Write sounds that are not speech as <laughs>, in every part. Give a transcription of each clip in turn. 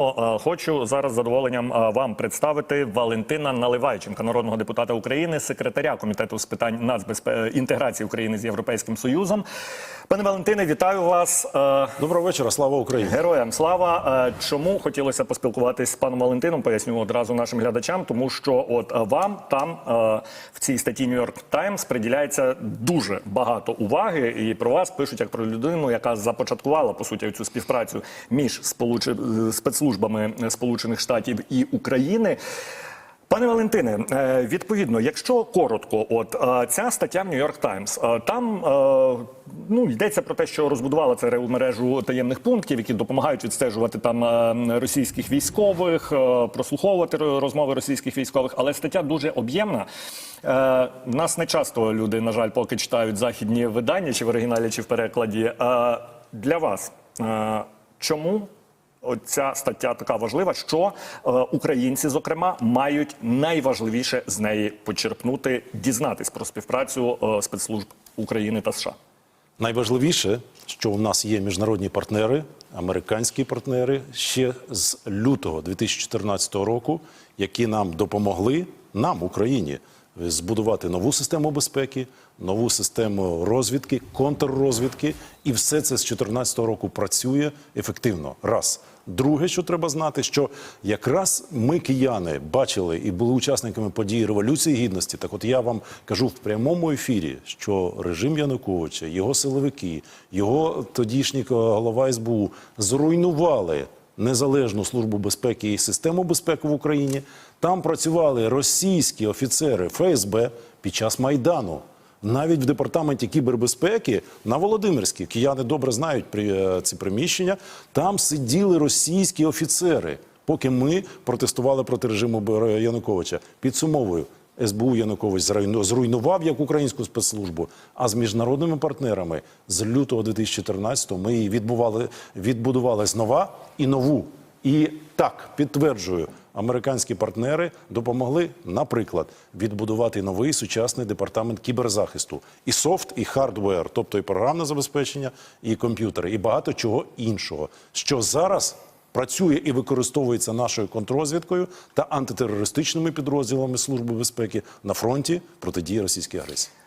Е, Хочу зараз з задоволенням е, вам представити Валентина Наливайченка, народного депутата України, секретаря комітету з питань нацбезпе... інтеграції України з Європейським Союзом. Пане Валентине, вітаю вас. Е, Доброго вечора, слава Україні. Героям слава. Е, Чому хотілося поспілкуватись з паном Валентином? Поясню одразу нашим глядачам, тому що от е, вам там е, в цій статті New York Times приділяється дуже багато уваги, і про вас пишуть як про людину, яка започаткувала по суті цю співпрацю між сполучи... е, спецслужбами Сполучених Штатів і України. Пане Валентине, е, відповідно, якщо коротко, от е, ця стаття в York Times, е, там ну йдеться про те, що розбудувала ЦРУ мережу таємних пунктів, які допомагають відстежувати там російських військових, прослуховувати розмови російських військових, але стаття дуже об'ємна. Е, Нас не часто люди, на жаль, поки читають західні видання, чи в оригіналі, чи в перекладі. Е, Для вас е, чому Ця стаття така важлива, що е, українці, зокрема, мають найважливіше з неї почерпнути, дізнатись про співпрацю е, спецслужб України та США. Найважливіше, що у нас є міжнародні партнери, американські партнери ще з лютого 2014 року, які нам допомогли, нам, Україні, збудувати нову систему безпеки, нову систему розвідки, контррозвідки, і все це з 2014 року працює ефективно. Раз. Друге, що треба знати, що якраз ми, кияни, бачили і були учасниками події Революції Гідності. Так от я вам кажу в прямому ефірі, що режим Януковича, його силовики, його тодішній голова СБУ зруйнували незалежну службу безпеки і систему безпеки в Україні. Там працювали російські офіцери ФСБ під час Майдану. Навіть в департаменті кібербезпеки на Володимирській, кияни добре знають е, ці приміщення, там сиділи російські офіцери, поки ми протестували проти режиму Януковича. Підсумовую, СБУ Янукович зруйнував як українську спецслужбу, а з міжнародними партнерами з лютого 2014 ми її відбували, відбудували знова і нову. І так підтверджую, американські партнери допомогли, наприклад, відбудувати новий сучасний департамент кіберзахисту, і софт, і хардвер, тобто і програмне забезпечення, і комп'ютери, і багато чого іншого, що зараз. Працює і використовується нашою контррозвідкою та антитерористичними підрозділами Служби безпеки на фронті протидії російській агресії.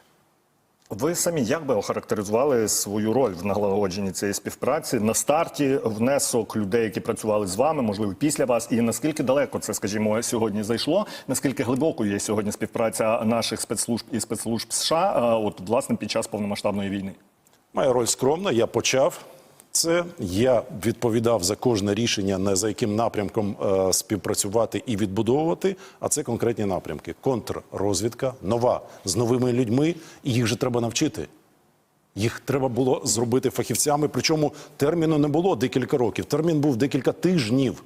Ви самі як би охарактеризували свою роль в налагодженні цієї співпраці на старті внесок людей, які працювали з вами, можливо, після вас, і наскільки далеко це, скажімо, сьогодні зайшло? Наскільки глибокою є сьогодні співпраця наших спецслужб і спецслужб США, е, от власне під час повномасштабної війни? Моя роль скромна, я почав це. Я відповідав за кожне рішення, не за яким напрямком е, співпрацювати і відбудовувати. А це конкретні напрямки: контррозвідка, нова з новими людьми, і їх же треба навчити. Їх треба було зробити фахівцями. Причому терміну не було декілька років. Термін був декілька тижнів.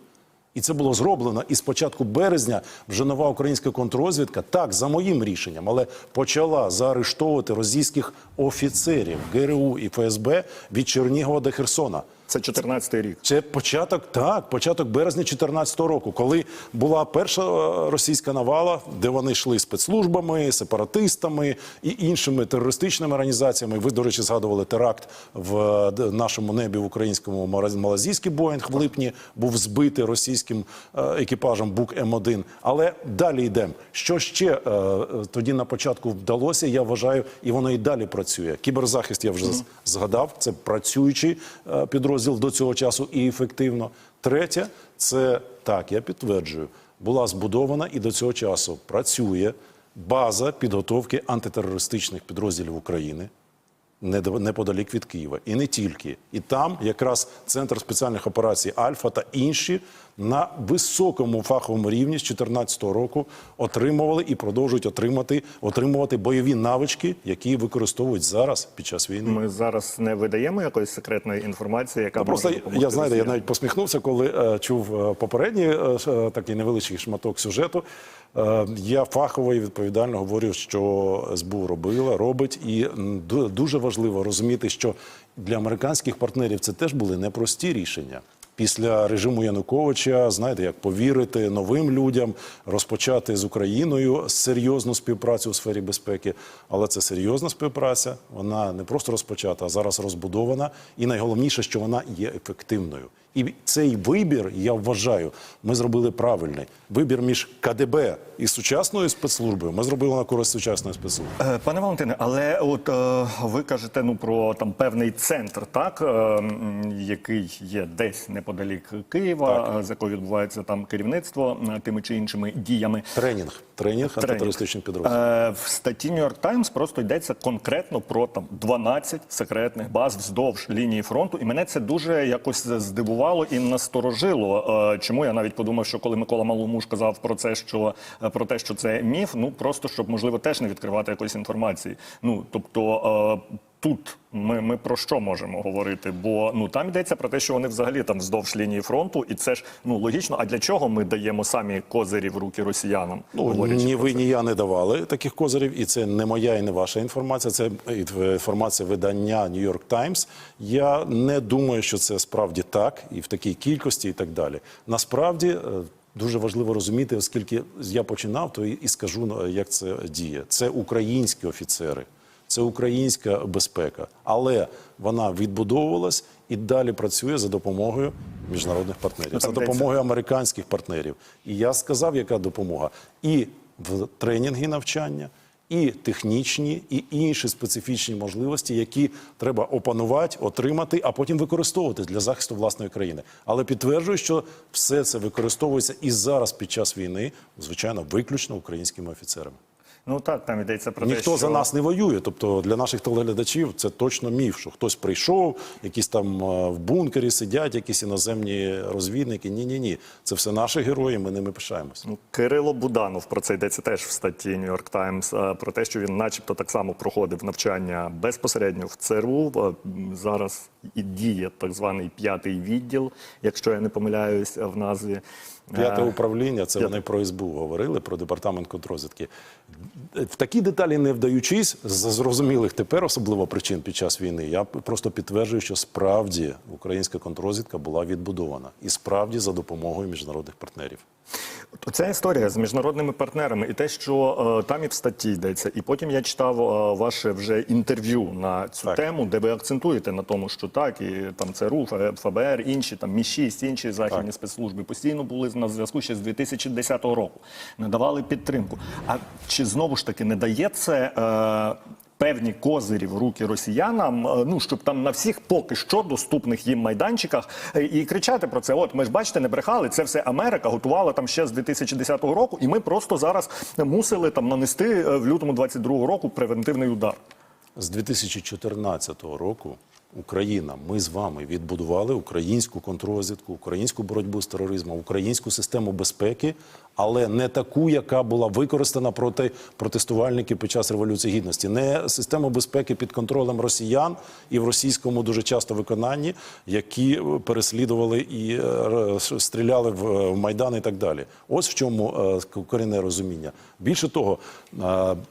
І це було зроблено. І з початку березня вже нова українська контррозвідка, так, за моїм рішенням, але почала заарештовувати російських офіцерів ГРУ і ФСБ від Чернігова до Херсона. Це 14-й рік. Це початок, так, початок березня 2014 року, коли була перша е, російська навала, де вони йшли спецслужбами, сепаратистами і іншими терористичними організаціями. Ви, до речі, згадували теракт в е, нашому небі в українському малазійський Боїнг в липні був збитий російським е, екіпажем Бук М1. Але далі йдемо. Що ще тоді на початку вдалося? Я вважаю, і воно і далі працює. Кіберзахист я вже згадав. Це працюючий е, підрозділ до цього часу і ефективно. Третє, це так, я підтверджую, була збудована і до цього часу працює база підготовки антитерористичних підрозділів України неподалік від Києва. І не тільки. І там якраз Центр спеціальних операцій Альфа та інші на високому фаховому рівні з 2014 року отримували і продовжують отримати, отримувати бойові навички, які використовують зараз під час війни. Ми зараз не видаємо якоїсь секретної інформації, яка Ну, просто допомогти я знаєте, я навіть посміхнувся, коли е, чув е, попередній е, е, такий невеличкий шматок сюжету. Е, я фахово і відповідально говорю, що СБУ робила, робить, і дуже важливо розуміти, що для американських партнерів це теж були непрості рішення. Після режиму Януковича, знаєте, як повірити новим людям, розпочати з Україною серйозну співпрацю у сфері безпеки. Але це серйозна співпраця. Вона не просто розпочата, а зараз розбудована. І найголовніше, що вона є ефективною. І цей вибір, я вважаю, ми зробили правильний. Вибір між КДБ і сучасною спецслужбою ми зробили на користь сучасної спецслужби. Е, Пане Валентине, але от е, ви кажете ну про там певний центр, так е, який є десь неподалік Києва, е, з якого відбувається там керівництво тими чи іншими діями. Тренінг, тренінг антитерористичних підрозділів. Е, в статті New York Times просто йдеться конкретно про там 12 секретних баз вздовж лінії фронту, і мене це дуже якось здивувало і насторожило. Е, чому я навіть подумав, що коли Микола Маломуш казав про це, що е, про те, що це міф, ну просто щоб можливо теж не відкривати якоїсь інформації. Ну тобто. Е, Тут ми, ми про що можемо говорити? Бо ну там йдеться про те, що вони взагалі там вздовж лінії фронту, і це ж ну логічно. А для чого ми даємо самі козирі в руки росіянам? Ну, ні ви, ні я не давали таких козирів, і це не моя і не ваша інформація. Це інформація видання New York Times. Я не думаю, що це справді так, і в такій кількості, і так далі. Насправді. е, Дуже важливо розуміти, оскільки я починав, то і скажу ну, як це діє. Це українські офіцери, це українська безпека, але вона відбудовувалась і далі працює за допомогою міжнародних партнерів, за допомогою американських партнерів. І я сказав, яка допомога і в тренінги навчання, і технічні, і інші специфічні можливості, які треба опанувати, отримати, а потім використовувати для захисту власної країни. Але підтверджую, що все це використовується і зараз під час війни, звичайно, виключно українськими офіцерами. Ну так, там йдеться про те, Ніхто що... за нас не воює. Тобто для наших телеглядачів це точно міф, що хтось прийшов, якісь там е, в бункері сидять, якісь іноземні розвідники. Ні, ні, ні. Це все наші герої. Ми ними пишаємося. Ну, Кирило Буданов про це йдеться теж в статті New York Times, е, про те, що він, начебто, так само проходив навчання безпосередньо в ЦРУ. Е, Зараз і діє так званий п'ятий відділ, якщо я не помиляюсь в назві. П'яте управління, це вони про СБУ говорили, про департамент контрозвідки. В такі деталі не вдаючись, з зрозумілих тепер особливо причин під час війни, я просто підтверджую, що справді українська контрозвідка була відбудована і справді за допомогою міжнародних партнерів. Ця історія з міжнародними партнерами і те, що е, там і в статті йдеться, і потім я читав е, ваше вже інтерв'ю на цю Так. тему, де ви акцентуєте на тому, що так, і там ЦРУ, Ф- ФБР, інші там Мі 6 інші західні Так. спецслужби постійно були на зв'язку ще з 2010 року, надавали підтримку. А чи знову ж таки не дає це? Певні козирі в руки росіянам, е, ну щоб там на всіх поки що доступних їм майданчиках е, і кричати про це. От ми ж бачите, не брехали. Це все Америка готувала там ще з 2010 року, і ми просто зараз мусили там нанести е, в лютому 22 року превентивний удар. З 2014 року Україна, ми з вами відбудували українську контррозвідку, українську боротьбу з тероризмом, українську систему безпеки, але не таку, яка була використана проти протестувальників під час революції гідності, не систему безпеки під контролем росіян і в російському дуже часто виконанні, які е, переслідували і е, стріляли в, е, майдан і так далі. Ось в чому корінне розуміння. Більше того,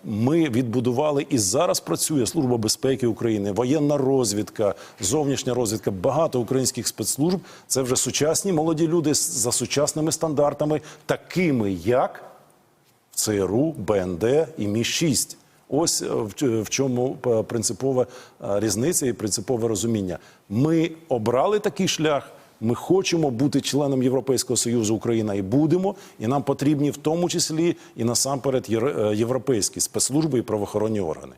ми відбудували і зараз працює Служба безпеки України, воєнна розвідка, зовнішня розвідка, багато українських спецслужб. Це вже сучасні молоді люди за сучасними стандартами, такими як ЦРУ, БНД і Мі 6 Ось е, в чому е, принципова е, різниця і принципове розуміння. Ми обрали такий шлях. Ми хочемо бути членом Європейського союзу Україна і будемо, і нам потрібні в тому числі і насамперед е, європейські спецслужби і правоохоронні органи.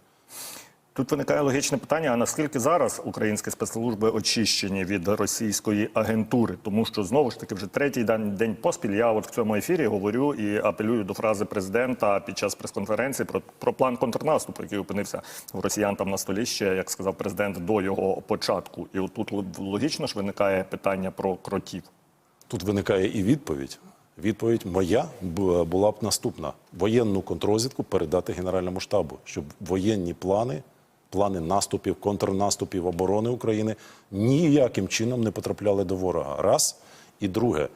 Тут виникає логічне питання: а наскільки зараз українські спецслужби очищені від російської агентури? Тому що знову ж таки вже третій день, день поспіль я от в цьому ефірі говорю і апелюю до фрази президента під час прес-конференції про, про план контрнаступу, який опинився у росіян там на столі ще, як сказав президент, до його початку. І от тут логічно ж виникає питання про кротів. Тут виникає і відповідь. Відповідь моя була б наступна: воєнну контрозвідку передати Генеральному штабу, щоб воєнні плани, плани наступів, контрнаступів оборони України ніяким чином не потрапляли до ворога. Раз і друге.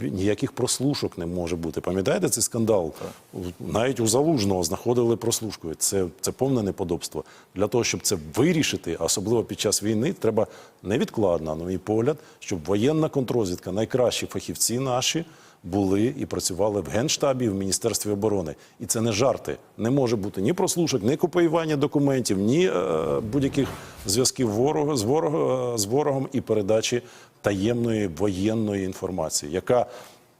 Ніяких прослушок не може бути. Пам'ятаєте цей скандал? Навіть у Залужного знаходили прослушкою. Це, це повне неподобство. Для того, щоб це вирішити, особливо під час війни, треба невідкладно, на мій погляд, щоб воєнна контрозвідка, найкращі фахівці наші були і працювали в Генштабі, в Міністерстві оборони. І це не жарти. Не може бути ні прослушок, ні копіювання документів, ні е, будь-яких зв'язків ворога з ворогом, з ворогом і передачі таємної воєнної інформації, яка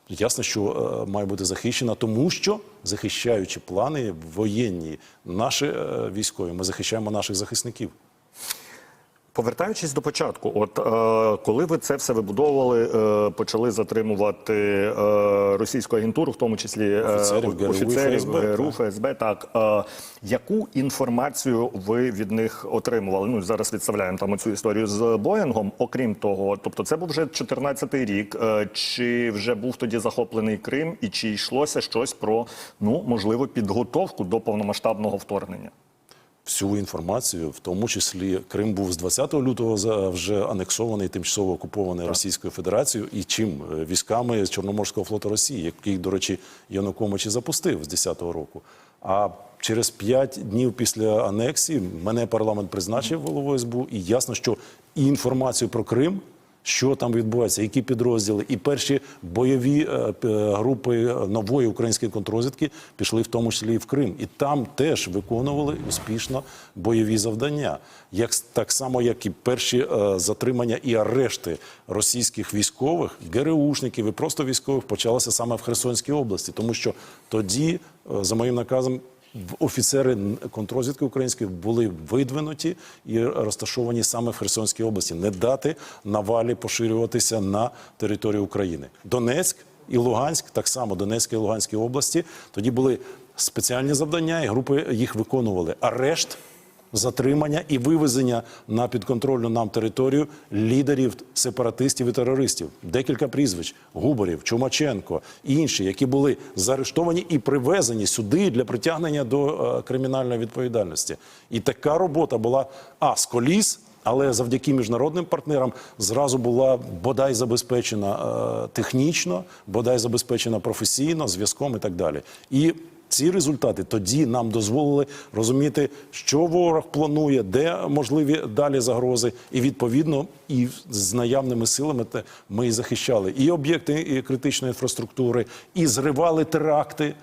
ясно, що е, має бути захищена, тому що захищаючи плани воєнні, наші е, військові, ми захищаємо наших захисників. Повертаючись до початку, от е, коли ви це все вибудовували, е, почали затримувати е, російську агентуру, в тому числі е, Офіцерів ГРУ офіцерів ФСБ, ГРУ. ФСБ, так е, яку інформацію ви від них отримували? Ну зараз відставляємо там цю історію з Боїнгом. Окрім того, тобто це був вже 14-й рік. Е, чи вже був тоді захоплений Крим, і чи йшлося щось про ну можливо підготовку до повномасштабного вторгнення? Всю інформацію, в тому числі Крим був з 20 лютого вже анексований, тимчасово окупований Російською Федерацією і чим Е, військами з Чорноморського флоту Росії, який, до речі, Янукович і запустив з 10-го року. А через 5 днів після анексії мене парламент призначив головою СБУ, і ясно, що і інформацію про Крим. Що там відбувається, які підрозділи, і перші бойові е, групи нової української контррозвідки пішли в тому числі і в Крим, і там теж виконували успішно бойові завдання, як так само, як і перші е, затримання і арешти російських військових, ГРУшників і просто військових почалося саме в Херсонській області, тому що тоді, е, за моїм наказом, офіцери контрозвідки української були видвинуті і розташовані саме в Херсонській області, не дати навалі поширюватися на територію України. Донецьк і Луганськ, так само Донецька і Луганській області. Тоді були спеціальні завдання, і групи їх виконували. Арешт затримання і вивезення на підконтрольну нам територію лідерів сепаратистів і терористів. Декілька прізвищ: Губарів, Чумаченко і інші, які були заарештовані і привезені сюди для притягнення до е, кримінальної відповідальності. І така робота була а з коліс. Але завдяки міжнародним партнерам зразу була бодай забезпечена е, технічно, бодай забезпечена професійно, зв'язком і так далі. І ці результати тоді нам дозволили розуміти, що ворог планує, де можливі далі загрози, і відповідно і з наявними силами ми і захищали і об'єкти і критичної інфраструктури, і зривали теракти.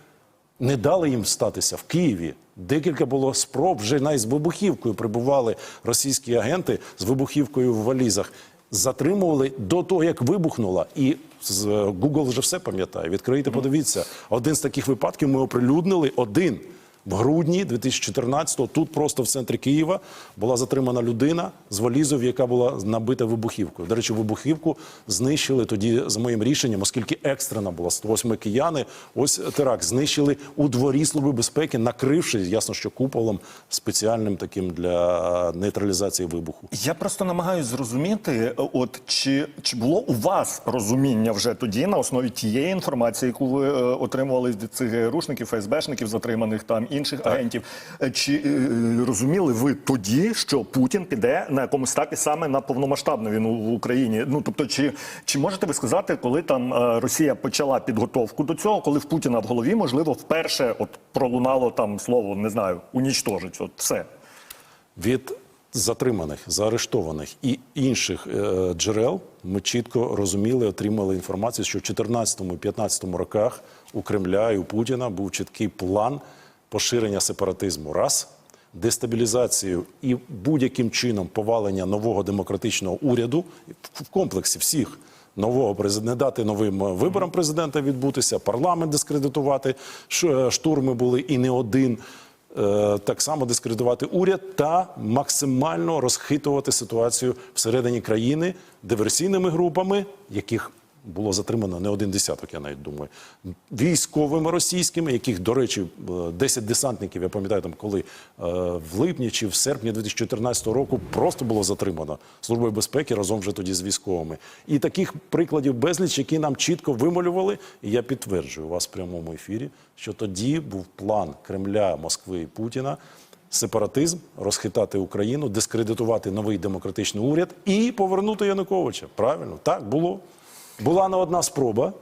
Не дали їм статися в Києві. Декілька було спроб вже навіть з вибухівкою прибували російські агенти з вибухівкою в валізах. Затримували до того, як вибухнула. І Google вже все пам'ятає. Відкрийте, подивіться. Один з таких випадків ми оприлюднили один. В грудні 2014-го тут просто в центрі Києва була затримана людина з валізою, яка була набита вибухівкою. До речі, вибухівку знищили тоді за моїм рішенням, оскільки екстрена була 108 кияни. Ось теракт знищили у дворі служби безпеки, накривши ясно, що куполом спеціальним таким для нейтралізації вибуху. Я просто намагаюся зрозуміти, от чи, чи було у вас розуміння вже тоді на основі тієї інформації, яку ви е, отримували від цих ГРУшників, ФСБшників, затриманих там інших агентів. Е, Чи е, розуміли ви тоді, що Путін піде на якомусь етапі саме на повномасштабну війну в Україні? Ну тобто, чи, чи можете ви сказати, коли там е, Росія почала підготовку до цього, коли в Путіна в голові можливо вперше от пролунало там слово, не знаю, унічтожить, от все. Від затриманих, заарештованих і інших е, джерел ми чітко розуміли, отримали інформацію, що в 2014-2015 роках у Кремля і у Путіна був чіткий план поширення сепаратизму. Раз дестабілізацію і будь-яким чином повалення нового демократичного уряду в- комплексі всіх нового президента, дати новим е, виборам президента відбутися, парламент дискредитувати. Е, Штурми були і не один. Е, Так само дискредитувати уряд та максимально розхитувати ситуацію всередині країни диверсійними групами, яких було затримано не один десяток, я навіть думаю, військовими російськими, яких, до речі, е, 10 десантників, я пам'ятаю, там коли е, в липні чи в серпні 2014 року просто було затримано службою безпеки разом вже тоді з військовими. І таких прикладів безліч, які нам чітко вималювали. І я підтверджую вас в прямому ефірі, що тоді був план Кремля, Москви і Путіна. Сепаратизм, розхитати Україну, дискредитувати новий демократичний уряд і повернути Януковича. Правильно, так було. Була не одна спроба.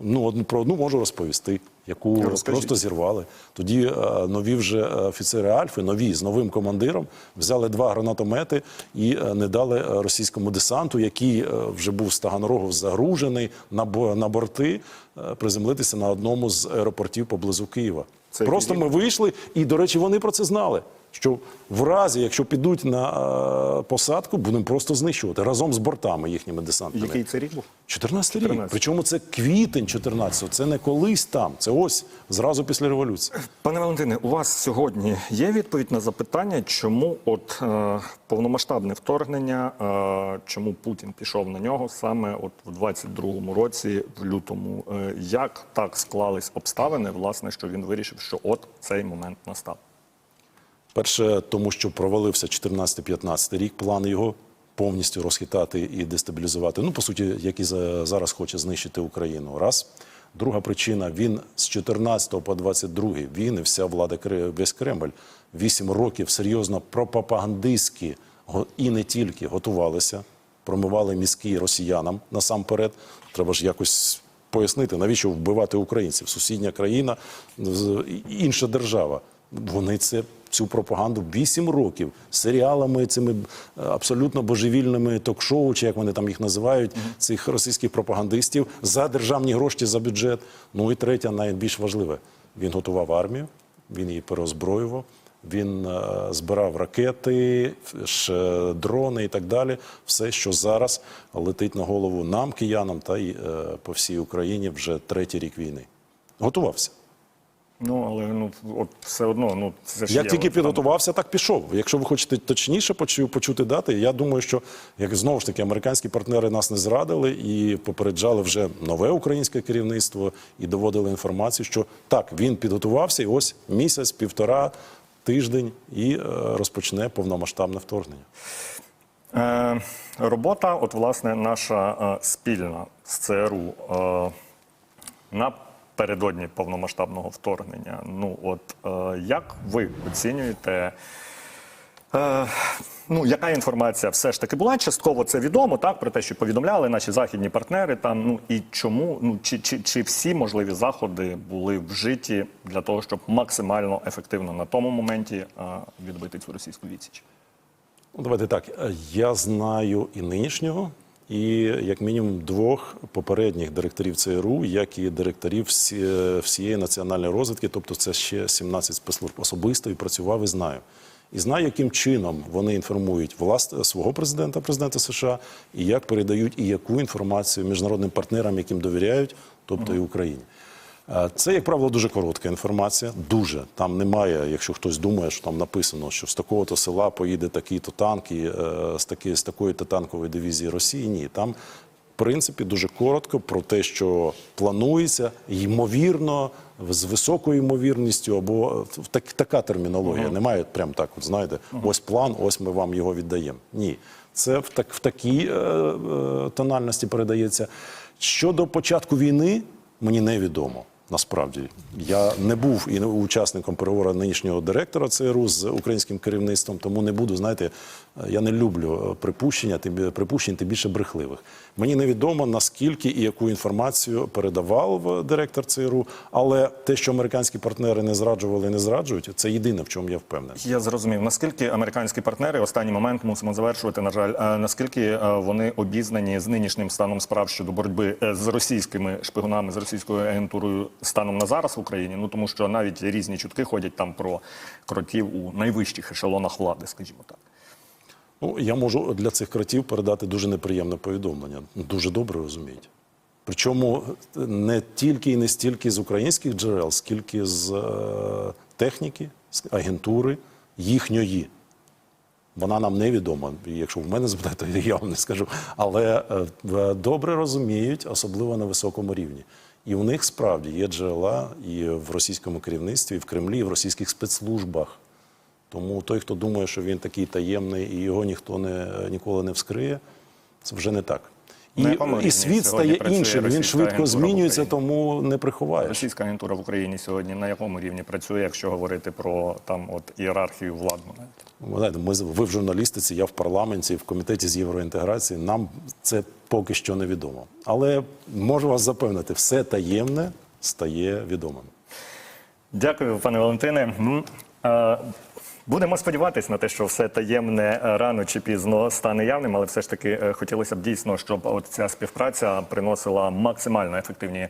Ну, одну про одну можу розповісти, яку Розкажіть. просто зірвали. Тоді е, нові вже е, офіцери Альфи, нові з новим командиром, взяли два гранатомети і е, не дали е, російському десанту, який е, вже був з Таганрогу загружений на, на борти, е, приземлитися на одному з аеропортів поблизу Києва. Це Просто ми вийшли, і, до речі, вони про це знали. Що в разі, якщо підуть на е, посадку, будемо просто знищувати разом з бортами їхніми десантними. Який це рік був? 14 рік. 14. Причому це квітень 14-го. Це не колись там. Це ось зразу після революції. Пане Валентине, у вас сьогодні є відповідь на запитання, чому от е, повномасштабне вторгнення, е, чому Путін пішов на нього саме от в 22-му році, в лютому. Е, як так склались обставини, власне, що він вирішив, що от цей момент настав? Перше, тому що провалився 14-15 рік, план його повністю розхитати і дестабілізувати. Ну, по суті, як і за- зараз хоче знищити Україну. Раз. Друга причина: він з 14 по 22 він і вся влада весь Кремль вісім років серйозно пропагандистськи і не тільки готувалися, промивали мізки росіянам насамперед. Треба ж якось пояснити, навіщо вбивати українців. Сусідня країна, інша держава. Вони це цю пропаганду 8 років серіалами, цими е, абсолютно божевільними ток-шоу, чи як вони там їх називають, цих російських пропагандистів за державні гроші за бюджет. Ну і третє, найбільш важливе, він готував армію, він її переозброював. Він е, збирав ракети, е, дрони і так далі. Все, що зараз летить на голову нам, киянам, та й по всій Україні вже третій рік війни. Готувався. Ну але ну от все одно, ну це ж Як є, тільки от, там, підготувався, так пішов. Якщо ви хочете точніше почу- почути дати, я думаю, що як знову ж таки американські партнери нас не зрадили і попереджали вже нове українське керівництво і доводили інформацію, що так він підготувався, і ось місяць, півтора, тиждень і е, розпочне повномасштабне вторгнення. Е, робота, от власне, наша е, спільна з ЦРУ е, напередодні повномасштабного вторгнення. Ну, от е, як ви оцінюєте? Е, ну, яка інформація все ж таки була? Частково це відомо, так про те, що повідомляли наші західні партнери. Там ну і чому ну чи, чи, чи всі можливі заходи були вжиті для того, щоб максимально ефективно на тому моменті е, відбити цю російську відсіч? Ну, Давайте так. Я знаю і нинішнього, і як мінімум двох попередніх директорів ЦРУ, як і директорів всієї національної розвідки, тобто це ще 17 спецслужб особисто і працював і знаю. І знаю, яким чином вони інформують власне свого президента, президента США, і як передають і яку інформацію міжнародним партнерам, яким довіряють, тобто і Україні. Е, Це, як правило, дуже коротка інформація. Дуже там немає, якщо хтось думає, що там написано, що з такого-то села поїде такий-то танк і е, з таки, з такої-то танкової дивізії Росії. Ні, там в принципі дуже коротко про те, що планується, ймовірно, з високою ймовірністю, або е, так, така термінологія. Немає прям так, от знаєте, ось план, ось ми вам його віддаємо. Ні, це в так в такій е, е, тональності передається. Щодо початку війни, мені невідомо. Насправді я не був і не учасником переговору нинішнього директора ЦРУ з українським керівництвом, тому не буду. Знаєте, я не люблю припущення, тим припущень, тим більше брехливих. Мені невідомо наскільки і яку інформацію передавав директор ЦРУ, але те, що американські партнери не зраджували, не зраджують, це єдине, в чому я впевнений. Я зрозумів. Наскільки американські партнери останній момент мусимо завершувати. На жаль, е, наскільки е, вони обізнані з нинішнім станом справ щодо боротьби е, з російськими шпигунами, з російською агентурою станом на зараз в Україні? Ну тому що навіть різні чутки ходять там про кротів у найвищих ешелонах влади, скажімо так. Ну, я можу для цих кротів передати дуже неприємне повідомлення. Дуже добре розуміють. Причому не тільки і не стільки з українських джерел, скільки з е, техніки, з агентури їхньої. Вона нам невідома. Якщо в мене запитаєте, <laughs> я вам не скажу. Але е, добре розуміють, особливо на високому рівні. І у них справді є джерела і в російському керівництві, і в Кремлі, і в російських спецслужбах. Тому той, хто думає, що він такий таємний і його ніхто не, ніколи не вскриє, це вже не так. І, і світ стає іншим, він швидко змінюється, тому не приховаєш. Російська агентура в Україні сьогодні на якому рівні працює, якщо говорити про там от ієрархію владну? Ви знаєте, ми, ви в журналістиці, я в парламенті, в комітеті з євроінтеграції. Нам це поки що не відомо. Але можу вас запевнити, все таємне стає відомим. Дякую, пане Валентине. Будемо сподіватися на те, що все таємне е, рано чи пізно стане явним, але все ж таки е, хотілося б дійсно, щоб от ця співпраця приносила максимально ефективні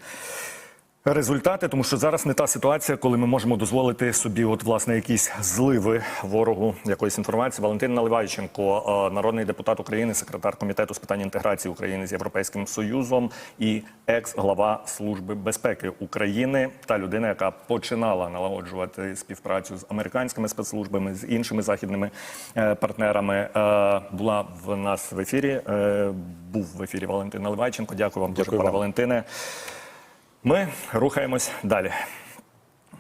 результати, тому що зараз не та ситуація, коли ми можемо дозволити собі, от власне, якісь зливи ворогу якоїсь інформації. Валентин Наливайченко, е, народний депутат України, секретар комітету з питань інтеграції України з Європейським Союзом і екс-глава служби безпеки України та людина, яка починала налагоджувати співпрацю з американськими спецслужбами з іншими західними е, партнерами. Е, Була в нас в ефірі. Був в ефірі Валентин Наливайченко. Дякую вам дуже, Дякую пане вам. Валентине. Ми рухаємось далі.